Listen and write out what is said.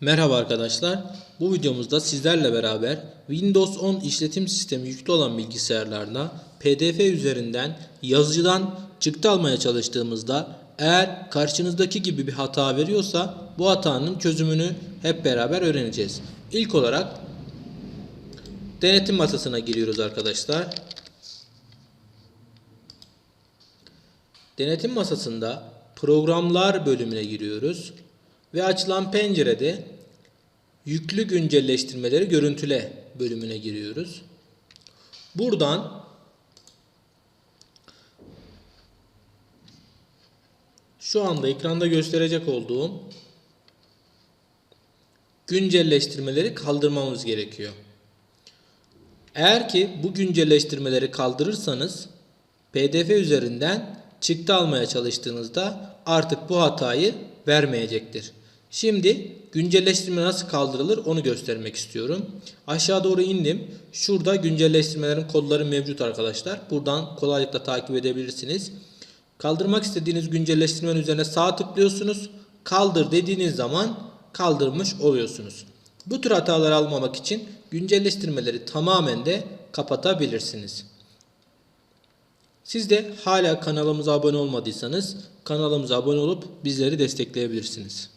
Merhaba arkadaşlar. Bu videomuzda sizlerle beraber Windows 10 işletim sistemi yüklü olan bilgisayarlarda PDF üzerinden yazıcıdan çıktı almaya çalıştığımızda eğer karşınızdaki gibi bir hata veriyorsa bu hatanın çözümünü hep beraber öğreneceğiz. İlk olarak denetim masasına giriyoruz arkadaşlar. Denetim masasında programlar bölümüne giriyoruz ve açılan pencerede yüklü güncelleştirmeleri görüntüle bölümüne giriyoruz. Buradan şu anda ekranda gösterecek olduğum güncelleştirmeleri kaldırmamız gerekiyor. Eğer ki bu güncelleştirmeleri kaldırırsanız PDF üzerinden çıktı almaya çalıştığınızda artık bu hatayı vermeyecektir. Şimdi güncelleştirme nasıl kaldırılır onu göstermek istiyorum. Aşağı doğru indim. Şurada güncelleştirmelerin kodları mevcut arkadaşlar. Buradan kolaylıkla takip edebilirsiniz. Kaldırmak istediğiniz güncelleştirmenin üzerine sağ tıklıyorsunuz. Kaldır dediğiniz zaman kaldırmış oluyorsunuz. Bu tür hataları almamak için güncelleştirmeleri tamamen de kapatabilirsiniz. Siz de hala kanalımıza abone olmadıysanız kanalımıza abone olup bizleri destekleyebilirsiniz.